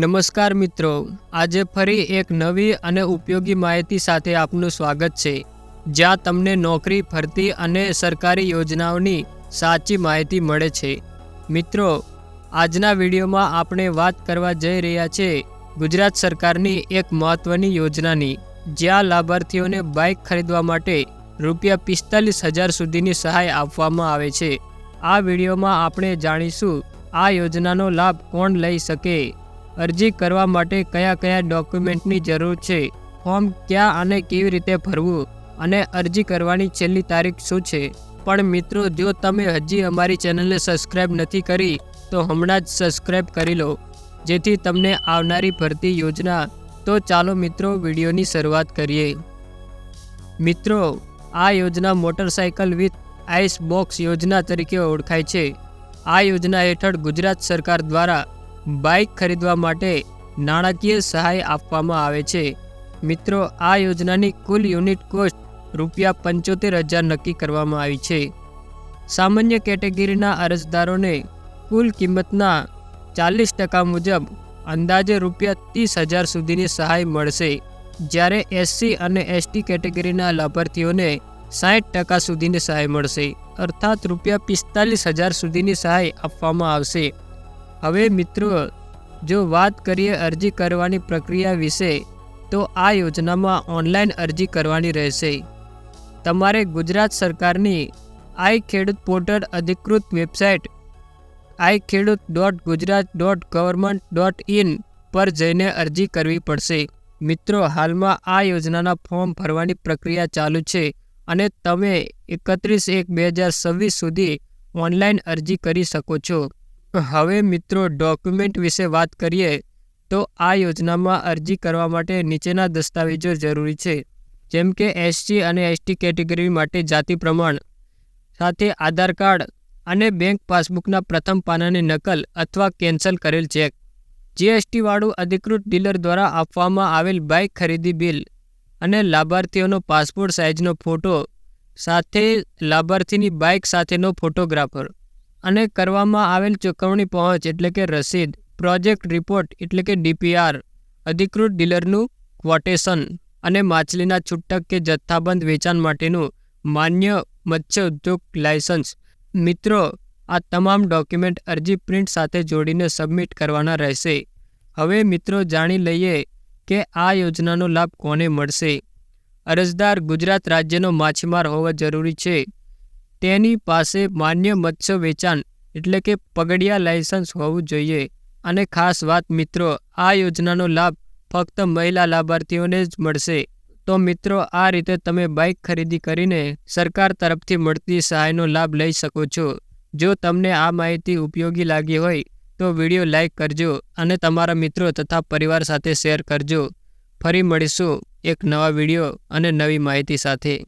નમસ્કાર મિત્રો, આજે ફરી એક નવી અને ઉપયોગી માહિતી સાથે આપનું સ્વાગત છે, જ્યાં તમને નોકરી, ફરતી અને સરકારી યોજનાઓની સાચી માહિતી મળે છે. મિત્રો, આજના વિડીયોમાં આપણે વાત કરવા જઈ રહ્યા છે, ગુજરાત સરકારની એક મહત્ત્વની યોજનાની, જ્યાં લાભાર્થીઓને બાઇક ખરીદવા માટે રૂપિયા પિસ્તાલીસ હજાર સુધીની સહાય આપવામાં આવે છે. આ વિડીયોમાં આપણે જાણીશું, આ યોજનાનો લાભ કોણ લઈ શકે? અરજી કરવા માટે કયા કયા ડોક્યુમેન્ટની જરૂર છે? ફોર્મ ક્યાં અને કેવી રીતે ભરવું? અને અરજી કરવાની છેલ્લી તારીખ શું છે? પણ મિત્રો, જો તમે હજી અમારી ચેનલને સબસ્ક્રાઈબ નથી કરી, તો હમણાં જ સબસ્ક્રાઈબ કરી લો. જેથી તમને આવનારી ભરતી યોજના. તો ચાલો મિત્રો, વિડીયોની શરૂઆત કરીએ. મિત્રો, આ યોજના મોટરસાયકલ વિથ આઈસ બોક્સ યોજના તરીકે ઓળખાય છે. આ યોજના હેઠળ ગુજરાત સરકાર દ્વારા બાઇક ખરીદવા માટે નાણાકીય સહાય આપવામાં આવે છે. મિત્રો, આ યોજનાની કુલ યુનિટ કોસ્ટ રૂપિયા પંચોતેર હજાર નક્કી કરવામાં આવી છે. સામાન્ય કેટેગરીના અરજદારોને કુલ કિંમતના ચાલીસ ટકા મુજબ અંદાજે રૂપિયા ત્રીસ હજાર સુધીની સહાય મળશે. જ્યારે એસસી અને એસટી કેટેગરીના લાભાર્થીઓને સાઠ ટકા સુધીની સહાય મળશે. અર્થાત રૂપિયા પિસ્તાલીસ હજાર સુધીની સહાય આપવામાં આવશે. હવે મિત્રો, જો વાત કરીએ અરજી કરવાની પ્રક્રિયા વિશે, તો આ યોજનામાં ઓનલાઈન અરજી કરવાની રહેશે. તમારે ગુજરાત સરકારની આઈ ખેડૂત પોર્ટલ અધિકૃત website I Khedut dot Gujarat dot government dot in પર જઈને અરજી કરવી પડશે. મિત્રો, હાલમાં આ યોજનાના ફોર્મ ભરવાની પ્રક્રિયા ચાલુ છે અને તમે એકત્રીસ એક બે હજાર છવ્વીસ સુધી ઓનલાઈન અરજી કરી શકો છો. હવે મિત્રો ડોક્યુમેન્ટ વિશે વાત કરીએ, તો આ યોજનામાં અરજી કરવા માટે નીચેના દસ્તાવેજો જરૂરી છે. જેમ કે એસસી અને એસટી કેટેગરી માટે જાતિ પ્રમાણ, સાથે આધાર કાર્ડ અને બેંક પાસબુકના પ્રથમ પાનાની નકલ અથવા કેન્સલ કરેલ ચેક. જીએસટીવાળું અધિકૃત ડીલર દ્વારા આપવામાં આવેલ બાઇક ખરીદી બિલ અને લાભાર્થીઓનો પાસપોર્ટ સાઇઝનો ફોટો સાથે લાભાર્થીની બાઇક સાથેનો ફોટોગ્રાફર. અને કરવામાં આવેલ ચૂકવણી પહોંચ એટલે કે રસીદ, પ્રોજેક્ટ રિપોર્ટ એટલે કે ડીપીઆર, અધિકૃત ડીલરનું ક્વોટેશન અને માછલીના છૂટક કે જથ્થાબંધ વેચાણ માટેનું માન્ય મત્સ્ય ઉદ્યોગ લાયસન્સ. મિત્રો, આ તમામ ડોક્યુમેન્ટ અરજી પ્રિન્ટ સાથે જોડીને સબમિટ કરવાના રહેશે. હવે મિત્રો જાણી લઈએ કે આ યોજનાનો લાભ કોને મળશે. અરજદાર ગુજરાત રાજ્યનો માછીમાર હોવો જરૂરી છે. તેની પાસે માન્ય મત્સ્ય વેચાણ, એટલે કે પગડિયા લાયસન્સ હોવું જોઈએ. અને ખાસ વાત, મિત્રો, આ યોજનાનો લાભ ફક્ત મહિલા લાભાર્થીઓને જ મળશે. તો મિત્રો, આ રીતે તમે બાઇક ખરીદી કરીને સરકાર તરફથી મળતી સહાયનો લાભ લઈ શકો છો. જો તમને આ માહિતી ઉપયોગી લાગી હોય, તો વીડિયો લાઇક કરજો અને તમારા મિત્રો તથા પરિવાર સાથે શેર કરજો. ફરી મળીશું એક નવા વીડિયો અને નવી માહિતી સાથે.